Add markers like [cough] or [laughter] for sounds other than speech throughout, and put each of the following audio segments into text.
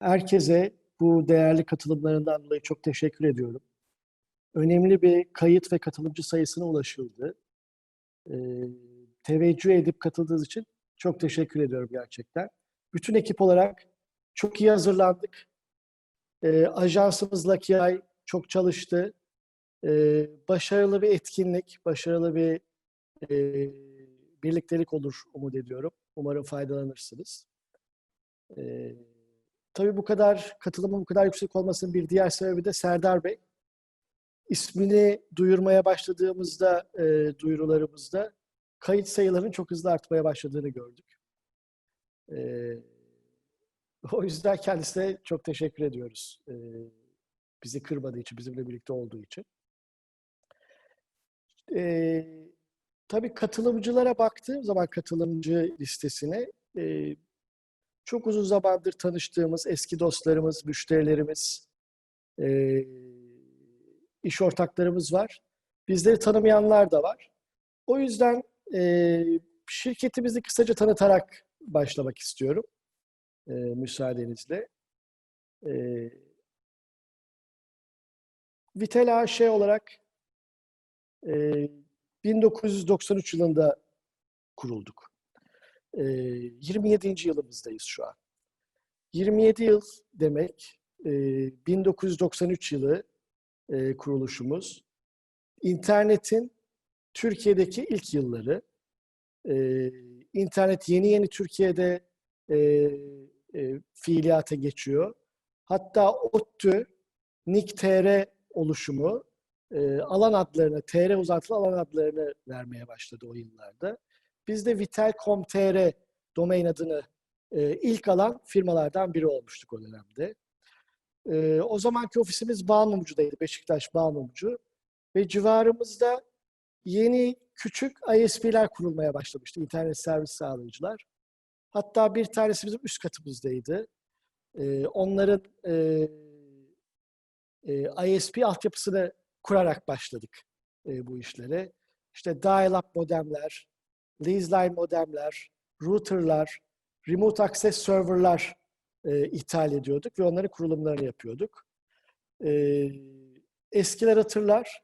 Herkese bu değerli katılımlarından dolayı çok teşekkür ediyorum. Önemli bir kayıt ve katılımcı sayısına ulaşıldı. Ee, teveccüh edip katıldığınız için çok teşekkür ediyorum gerçekten. Bütün ekip olarak çok iyi hazırlandık. Ee, ajansımız Lucky Eye çok çalıştı. Ee, başarılı bir etkinlik, başarılı bir e, birliktelik olur umut ediyorum. Umarım faydalanırsınız. Ee, tabii bu kadar katılımın bu kadar yüksek olmasının bir diğer sebebi de Serdar Bey. İsmini duyurmaya başladığımızda, e, duyurularımızda kayıt sayılarının çok hızlı artmaya başladığını gördük. Ee, o yüzden kendisine çok teşekkür ediyoruz. Ee, bizi kırmadığı için, bizimle birlikte olduğu için. Ee, tabii katılımcılara baktığım zaman katılımcı listesine e, çok uzun zamandır tanıştığımız eski dostlarımız, müşterilerimiz, e, iş ortaklarımız var. Bizleri tanımayanlar da var. O yüzden e, şirketimizi kısaca tanıtarak başlamak istiyorum. E, müsaadenizle. E, Vitel AŞ olarak e, 1993 yılında kurulduk. E, 27. yılımızdayız şu an. 27 yıl demek, e, 1993 yılı e, kuruluşumuz. İnternetin Türkiye'deki ilk yılları. E, internet yeni yeni Türkiye'de e, e, fiiliyata geçiyor. Hatta ODTÜ, NIK.TR oluşumu e, alan adlarını, TR uzantılı alan adlarını vermeye başladı o yıllarda. Biz de Vitel.com.tr domain adını e, ilk alan firmalardan biri olmuştuk o dönemde. E, o zamanki ofisimiz Bağmumcu'daydı, Beşiktaş Bağmumcu. Ve civarımızda yeni küçük ISP'ler kurulmaya başlamıştı, internet servis sağlayıcılar. Hatta bir tanesi bizim üst katımızdaydı. E, onların e, e, ISP altyapısını kurarak başladık e, bu işlere. İşte dial-up modemler, lease-line modemler, routerlar, remote access serverlar e, ithal ediyorduk ve onların kurulumlarını yapıyorduk. E, eskiler hatırlar,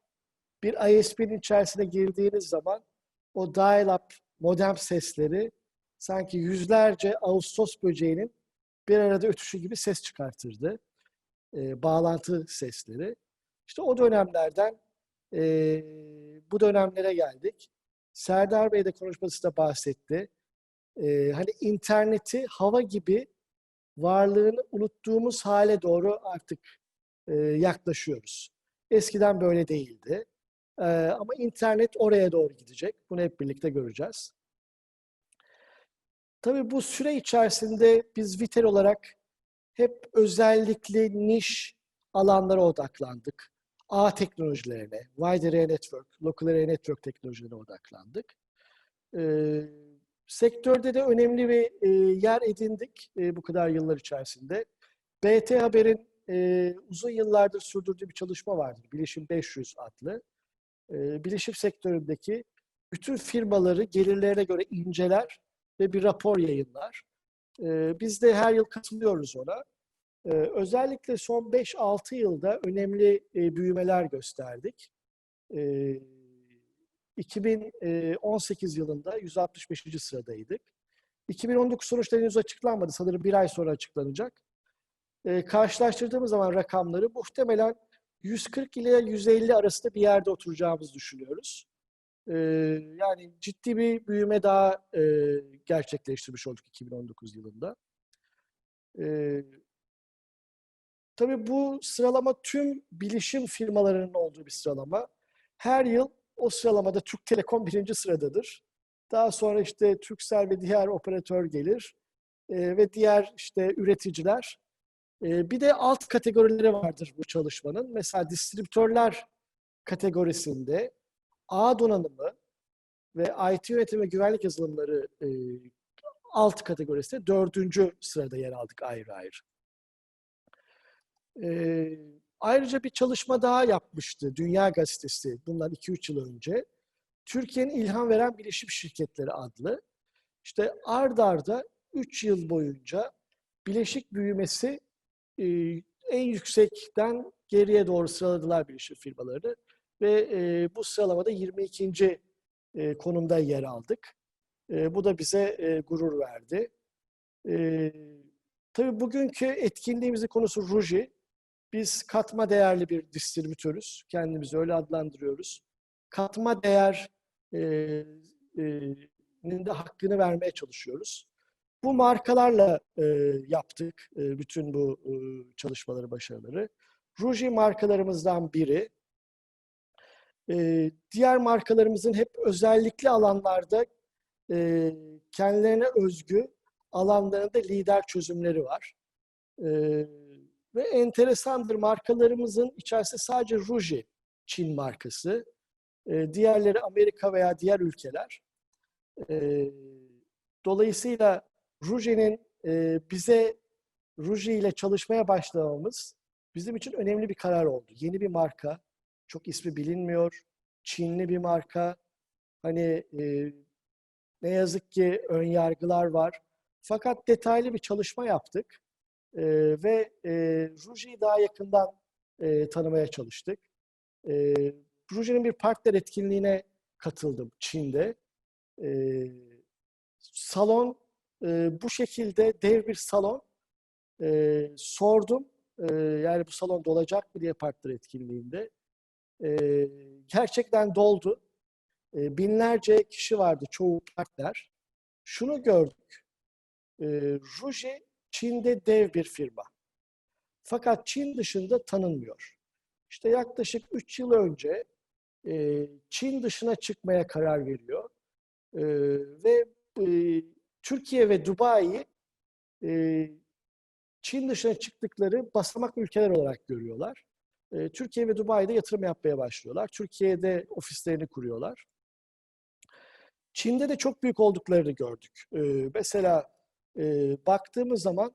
bir ISP'nin içerisine girdiğiniz zaman o dial-up modem sesleri sanki yüzlerce Ağustos böceğinin bir arada ötüşü gibi ses çıkartırdı. E, bağlantı sesleri. İşte o dönemlerden e, bu dönemlere geldik. Serdar Bey de konuşmasında bahsetti. E, hani interneti hava gibi varlığını unuttuğumuz hale doğru artık e, yaklaşıyoruz. Eskiden böyle değildi. E, ama internet oraya doğru gidecek. Bunu hep birlikte göreceğiz. Tabii bu süre içerisinde biz Vitel olarak hep özellikle niş alanlara odaklandık. Ağ teknolojilerine, wide area network, local area network teknolojilerine odaklandık. Ee, sektörde de önemli bir e, yer edindik e, bu kadar yıllar içerisinde. BT Haber'in e, uzun yıllardır sürdürdüğü bir çalışma vardır. Bilişim 500 adlı. E, bilişim sektöründeki bütün firmaları gelirlerine göre inceler ve bir rapor yayınlar. E, biz de her yıl katılıyoruz ona. Ee, özellikle son 5-6 yılda önemli e, büyümeler gösterdik. Ee, 2018 yılında 165. sıradaydık. 2019 sonuçları henüz açıklanmadı. Sanırım bir ay sonra açıklanacak. Ee, karşılaştırdığımız zaman rakamları muhtemelen 140 ile 150 arasında bir yerde oturacağımızı düşünüyoruz. Ee, yani ciddi bir büyüme daha e, gerçekleştirmiş olduk 2019 yılında. Ee, Tabii bu sıralama tüm bilişim firmalarının olduğu bir sıralama. Her yıl o sıralamada Türk Telekom birinci sıradadır. Daha sonra işte Turkcell ve diğer operatör gelir e, ve diğer işte üreticiler. E, bir de alt kategorileri vardır bu çalışmanın. Mesela distribütörler kategorisinde ağ donanımı ve IT yönetim ve güvenlik yazılımları e, alt kategorisinde dördüncü sırada yer aldık ayrı ayrı. E, ayrıca bir çalışma daha yapmıştı Dünya Gazetesi bundan 2-3 yıl önce. Türkiye'nin ilham veren bilişim şirketleri adlı. İşte ard arda 3 yıl boyunca bileşik büyümesi e, en yüksekten geriye doğru sıraladılar bilişim firmaları ve e, bu sıralamada 22. E, konumda yer aldık. E, bu da bize e, gurur verdi. E, tabii bugünkü etkinliğimizin konusu Ruji. Biz katma değerli bir distribütörüz. Kendimizi öyle adlandırıyoruz. Katma değer e, e, de hakkını vermeye çalışıyoruz. Bu markalarla e, yaptık e, bütün bu e, çalışmaları, başarıları. Ruji markalarımızdan biri. E, diğer markalarımızın hep özellikli alanlarda e, kendilerine özgü alanlarında lider çözümleri var. E, ve enteresandır markalarımızın içerisinde sadece Ruji Çin markası. E, diğerleri Amerika veya diğer ülkeler. E, dolayısıyla Ruji'nin e, bize Ruji ile çalışmaya başlamamız bizim için önemli bir karar oldu. Yeni bir marka, çok ismi bilinmiyor, Çinli bir marka. Hani e, ne yazık ki ön yargılar var. Fakat detaylı bir çalışma yaptık e, ve e, Ruji'yi daha yakından e, tanımaya çalıştık. E, Ruji'nin bir partner etkinliğine katıldım Çin'de. E, salon e, bu şekilde dev bir salon. E, sordum. E, yani bu salon dolacak mı diye partner etkinliğinde. E, gerçekten doldu. E, binlerce kişi vardı, çoğu partner. Şunu gördük. E, Ruji Çin'de dev bir firma. Fakat Çin dışında tanınmıyor. İşte yaklaşık 3 yıl önce e, Çin dışına çıkmaya karar veriyor. E, ve e, Türkiye ve Dubai e, Çin dışına çıktıkları basamak ülkeler olarak görüyorlar. E, Türkiye ve Dubai'de yatırım yapmaya başlıyorlar. Türkiye'de ofislerini kuruyorlar. Çin'de de çok büyük olduklarını gördük. E, mesela e, baktığımız zaman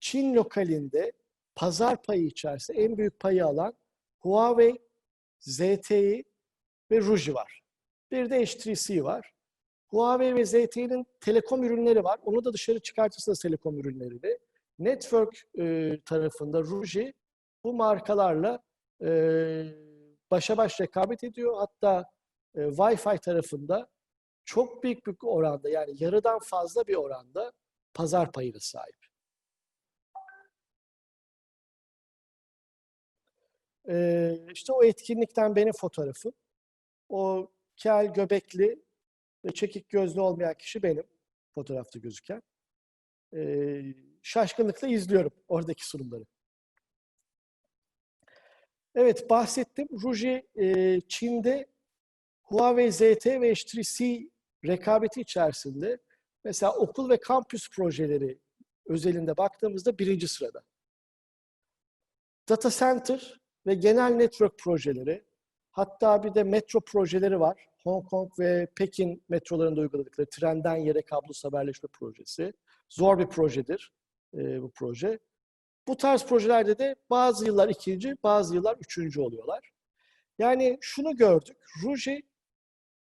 Çin lokalinde pazar payı içerisinde en büyük payı alan Huawei, ZTE ve Ruji var. Bir de HTC var. Huawei ve ZTE'nin telekom ürünleri var. Onu da dışarı çıkartırsanız telekom ürünlerini. Network e, tarafında Ruji bu markalarla e, başa baş rekabet ediyor. Hatta e, Wi-Fi tarafında çok büyük bir oranda yani yarıdan fazla bir oranda pazar payına sahip. Ee, işte o etkinlikten benim fotoğrafım. O kel göbekli ve çekik gözlü olmayan kişi benim fotoğrafta gözüken. Ee, şaşkınlıkla izliyorum oradaki sunumları. Evet bahsettim. Ruji e, Çin'de Huawei ZT ve HTC rekabeti içerisinde mesela okul ve kampüs projeleri özelinde baktığımızda birinci sırada. Data center ve genel network projeleri, hatta bir de metro projeleri var. Hong Kong ve Pekin metrolarında uyguladıkları trenden yere kablosuz haberleşme projesi. Zor bir projedir e, bu proje. Bu tarz projelerde de bazı yıllar ikinci, bazı yıllar üçüncü oluyorlar. Yani şunu gördük. Ruji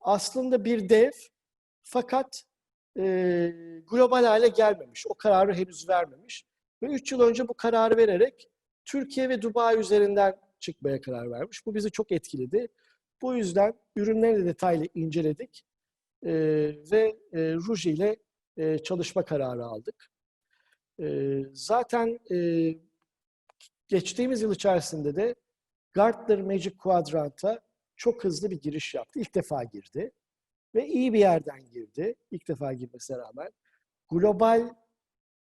aslında bir dev fakat e, global hale gelmemiş. O kararı henüz vermemiş. Ve üç yıl önce bu kararı vererek Türkiye ve Dubai üzerinden çıkmaya karar vermiş. Bu bizi çok etkiledi. Bu yüzden ürünleri detaylı inceledik e, ve e, Ruji ile e, çalışma kararı aldık. E, zaten e, geçtiğimiz yıl içerisinde de Gartner Magic Quadrant'a çok hızlı bir giriş yaptı. İlk defa girdi ve iyi bir yerden girdi. İlk defa girmesine rağmen. Global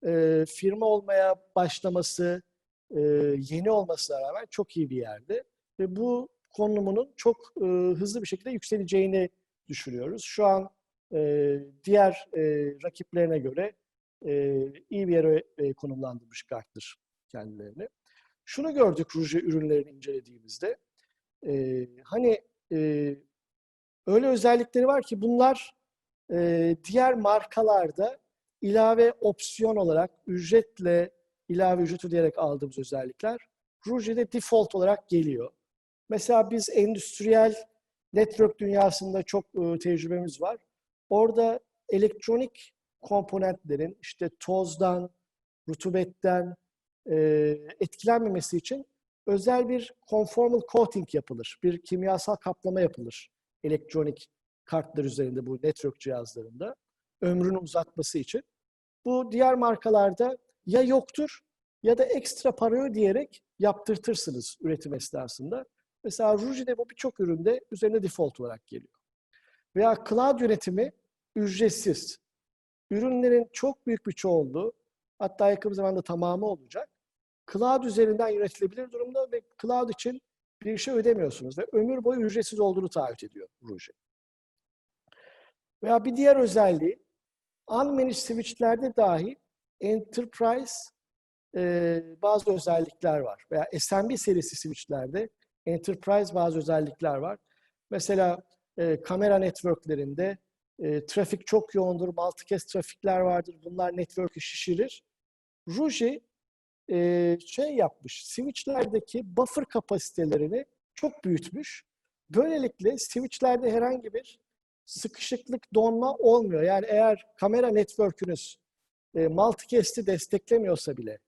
e, firma olmaya başlaması, e, yeni olmasına rağmen çok iyi bir yerde. Ve bu konumunun çok e, hızlı bir şekilde yükseleceğini düşünüyoruz. Şu an e, diğer e, rakiplerine göre e, iyi bir yere e, konumlandırmış Gartner kendilerini. Şunu gördük Ruji ürünlerini incelediğimizde. E, hani e, öyle özellikleri var ki bunlar e, diğer markalarda ilave opsiyon olarak ücretle ilave ücret ödeyerek aldığımız özellikler Ruji'de default olarak geliyor. Mesela biz endüstriyel network dünyasında çok e, tecrübemiz var. Orada elektronik komponentlerin işte tozdan, rutubetten, e, etkilenmemesi için özel bir conformal coating yapılır. Bir kimyasal kaplama yapılır elektronik kartlar üzerinde bu network cihazlarında ömrünü uzatması için. Bu diğer markalarda ya yoktur ya da ekstra para ödeyerek yaptırtırsınız üretim esnasında. Mesela Ruji'de bu birçok üründe üzerine default olarak geliyor. Veya cloud yönetimi ücretsiz. Ürünlerin çok büyük bir çoğunluğu, hatta yakın zamanda tamamı olacak. Cloud üzerinden yönetilebilir durumda ve cloud için bir şey ödemiyorsunuz ve ömür boyu ücretsiz olduğunu taahhüt ediyor Ruji. Veya bir diğer özelliği, unmanaged switchlerde dahi enterprise e, bazı özellikler var. Veya SMB serisi switchlerde enterprise bazı özellikler var. Mesela e, kamera networklerinde e, trafik çok yoğundur, multicast trafikler vardır. Bunlar network'ü şişirir. Ruji e, şey yapmış, switchlerdeki buffer kapasitelerini çok büyütmüş. Böylelikle switchlerde herhangi bir sıkışıklık, donma olmuyor. Yani eğer kamera network'ünüz e, multicast'i desteklemiyorsa bile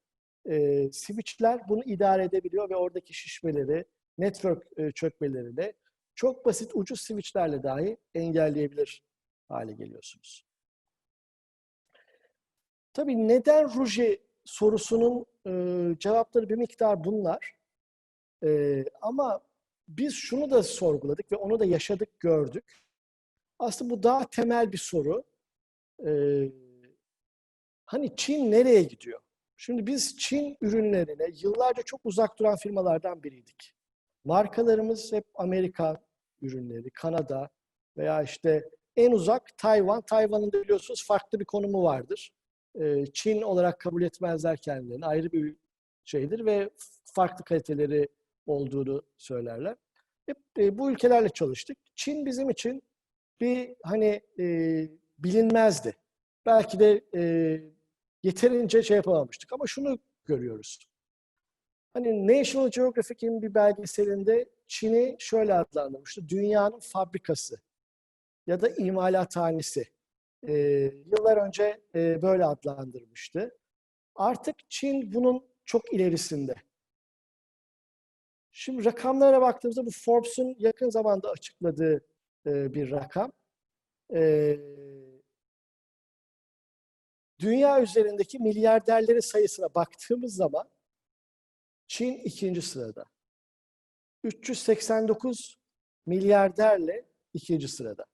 e, switchler bunu idare edebiliyor ve oradaki şişmeleri, network e, çökmelerini çok basit ucuz switchlerle dahi engelleyebilir hale geliyorsunuz. Tabii neden Ruji sorusunun e, cevapları bir miktar bunlar. E, ama biz şunu da sorguladık ve onu da yaşadık, gördük. Aslında bu daha temel bir soru. E, hani Çin nereye gidiyor? Şimdi biz Çin ürünlerine yıllarca çok uzak duran firmalardan biriydik. Markalarımız hep Amerika ürünleri, Kanada veya işte en uzak Tayvan. Tayvan'ın da biliyorsunuz farklı bir konumu vardır. Çin olarak kabul etmezler kendilerini. Ayrı bir şeydir ve farklı kaliteleri olduğunu söylerler. Hep bu ülkelerle çalıştık. Çin bizim için bir hani e, bilinmezdi. Belki de e, yeterince şey yapamamıştık ama şunu görüyoruz. Hani National Geographic'in bir belgeselinde Çin'i şöyle adlandırmıştı. Dünyanın fabrikası ya da imalathanesi. Ee, yıllar önce e, böyle adlandırmıştı. Artık Çin bunun çok ilerisinde. Şimdi rakamlara baktığımızda bu Forbes'un yakın zamanda açıkladığı e, bir rakam. E, dünya üzerindeki milyarderlerin sayısına baktığımız zaman Çin ikinci sırada. 389 milyarderle ikinci sırada.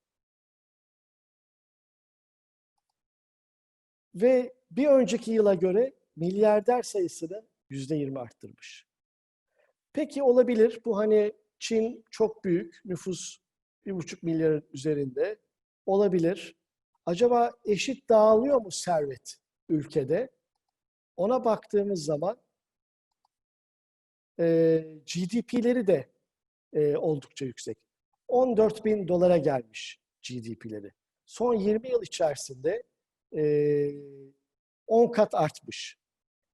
Ve bir önceki yıla göre milyarder sayısını yüzde yirmi arttırmış. Peki olabilir. Bu hani Çin çok büyük, nüfus bir buçuk milyar üzerinde olabilir. Acaba eşit dağılıyor mu servet ülkede? Ona baktığımız zaman e, GDP'leri de e, oldukça yüksek. 14 bin dolara gelmiş GDP'leri. Son 20 yıl içerisinde 10 kat artmış.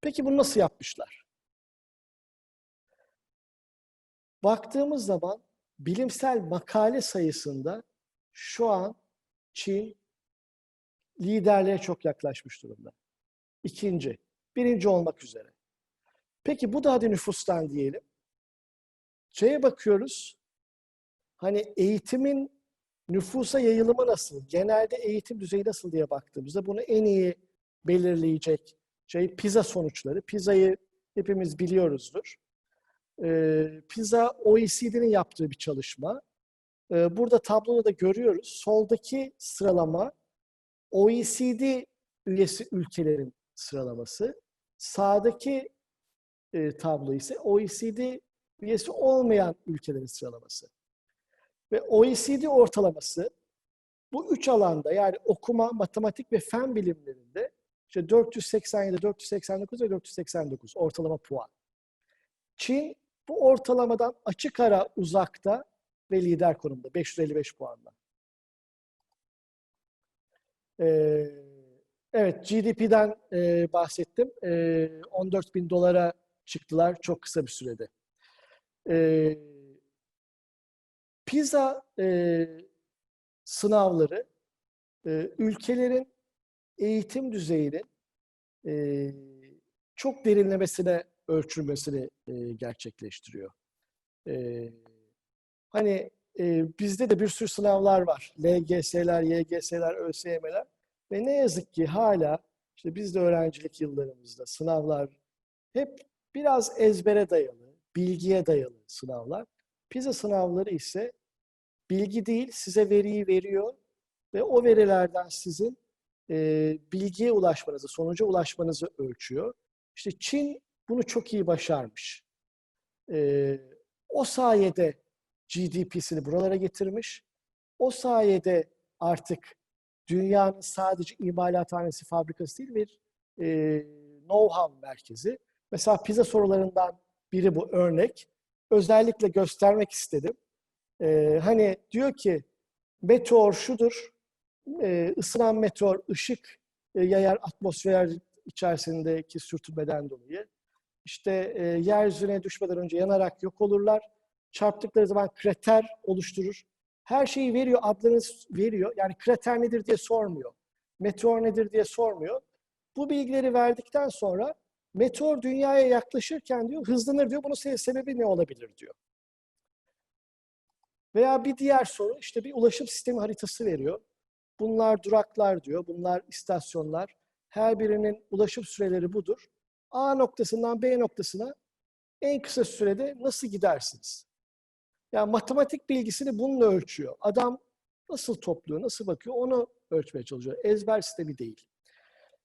Peki bunu nasıl yapmışlar? Baktığımız zaman bilimsel makale sayısında şu an Çin liderliğe çok yaklaşmış durumda. İkinci, birinci olmak üzere. Peki bu da hadi nüfustan diyelim. Şeye bakıyoruz, hani eğitimin nüfusa yayılımı nasıl, genelde eğitim düzeyi nasıl diye baktığımızda bunu en iyi belirleyecek şey PISA sonuçları. PISA'yı hepimiz biliyoruzdur. Ee, PISA OECD'nin yaptığı bir çalışma. Ee, burada tabloda da görüyoruz. Soldaki sıralama OECD üyesi ülkelerin sıralaması. Sağdaki e, tablo ise OECD üyesi olmayan ülkelerin sıralaması. Ve OECD ortalaması bu üç alanda yani okuma, matematik ve fen bilimlerinde işte 487, 489 ve 489 ortalama puan. Çin bu ortalamadan açık ara uzakta ve lider konumda 555 puanla. Ee, evet GDP'den e, bahsettim. E, 14 bin dolara çıktılar çok kısa bir sürede. E, PISA e, sınavları e, ülkelerin eğitim düzeyinin e, çok derinlemesine ölçülmesini e, gerçekleştiriyor. E, hani e, bizde de bir sürü sınavlar var. LGS'ler, YGS'ler, ÖSYM'ler ve ne yazık ki hala işte biz de öğrencilik yıllarımızda sınavlar hep biraz ezbere dayalı, bilgiye dayalı sınavlar. PISA sınavları ise bilgi değil, size veriyi veriyor ve o verilerden sizin e, bilgiye ulaşmanızı, sonuca ulaşmanızı ölçüyor. İşte Çin bunu çok iyi başarmış. E, o sayede GDP'sini buralara getirmiş. O sayede artık dünyanın sadece imalathanesi, fabrikası değil bir e, know-how merkezi. Mesela pizza sorularından biri bu örnek. Özellikle göstermek istedim. E, hani diyor ki meteor şudur, e, ısınan meteor ışık e, yayar atmosfer içerisindeki sürtünmeden dolayı. İşte e, yeryüzüne düşmeden önce yanarak yok olurlar. Çarptıkları zaman krater oluşturur. Her şeyi veriyor, adlarını veriyor. Yani krater nedir diye sormuyor. Meteor nedir diye sormuyor. Bu bilgileri verdikten sonra meteor dünyaya yaklaşırken diyor hızlanır diyor. Bunun sebebi ne olabilir diyor. Veya bir diğer soru işte bir ulaşım sistemi haritası veriyor. Bunlar duraklar diyor. Bunlar istasyonlar. Her birinin ulaşım süreleri budur. A noktasından B noktasına en kısa sürede nasıl gidersiniz? Yani matematik bilgisini bununla ölçüyor. Adam nasıl topluyor, nasıl bakıyor onu ölçmeye çalışıyor. Ezber sistemi değil.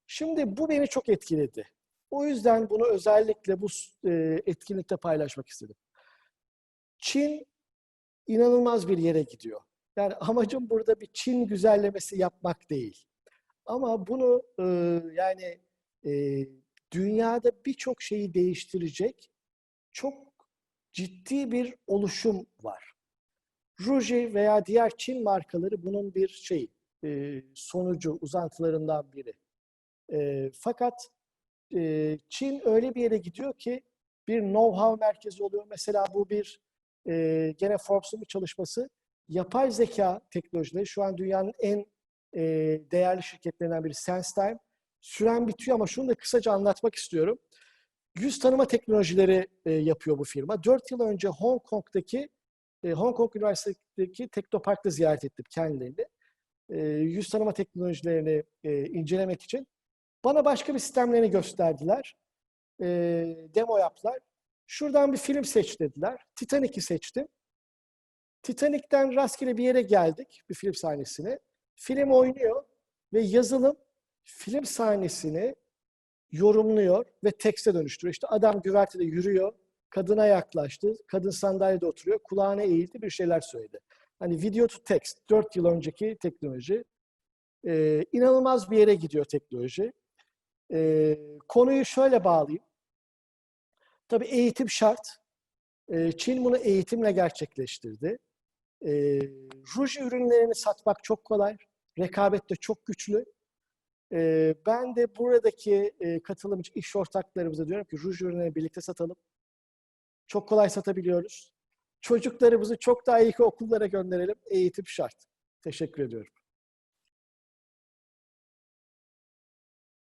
Şimdi bu beni çok etkiledi. O yüzden bunu özellikle bu etkinlikte paylaşmak istedim. Çin inanılmaz bir yere gidiyor. Yani [laughs] amacım burada bir Çin güzellemesi yapmak değil. Ama bunu e, yani e, dünyada birçok şeyi değiştirecek çok ciddi bir oluşum var. Ruji veya diğer Çin markaları bunun bir şey e, sonucu, uzantılarından biri. E, fakat e, Çin öyle bir yere gidiyor ki bir know-how merkezi oluyor. Mesela bu bir e, gene Forbes'un bir çalışması. Yapay zeka teknolojileri şu an dünyanın en e, değerli şirketlerinden biri SenseTime. Süren bitiyor ama şunu da kısaca anlatmak istiyorum. Yüz tanıma teknolojileri e, yapıyor bu firma. Dört yıl önce Hong Kong'daki e, Hong Kong Üniversitesi'ndeki Teknopark'ta ziyaret ettim kendilerini. E, yüz tanıma teknolojilerini e, incelemek için. Bana başka bir sistemlerini gösterdiler. E, demo yaptılar. Şuradan bir film seç dediler. Titanic'i seçtim. Titanic'ten rastgele bir yere geldik, bir film sahnesine. Film oynuyor ve yazılım film sahnesini yorumluyor ve tekste dönüştürüyor. İşte adam güvertede yürüyor, kadına yaklaştı, kadın sandalyede oturuyor, kulağına eğildi, bir şeyler söyledi. Hani video to text, 4 yıl önceki teknoloji. Ee, inanılmaz bir yere gidiyor teknoloji. Ee, konuyu şöyle bağlayayım. Tabii eğitim şart. Çin bunu eğitimle gerçekleştirdi. Ruj ürünlerini satmak çok kolay. Rekabet de çok güçlü. Ben de buradaki katılımcı iş ortaklarımıza diyorum ki ruj ürünlerini birlikte satalım. Çok kolay satabiliyoruz. Çocuklarımızı çok daha iyi okullara gönderelim. Eğitim şart. Teşekkür ediyorum.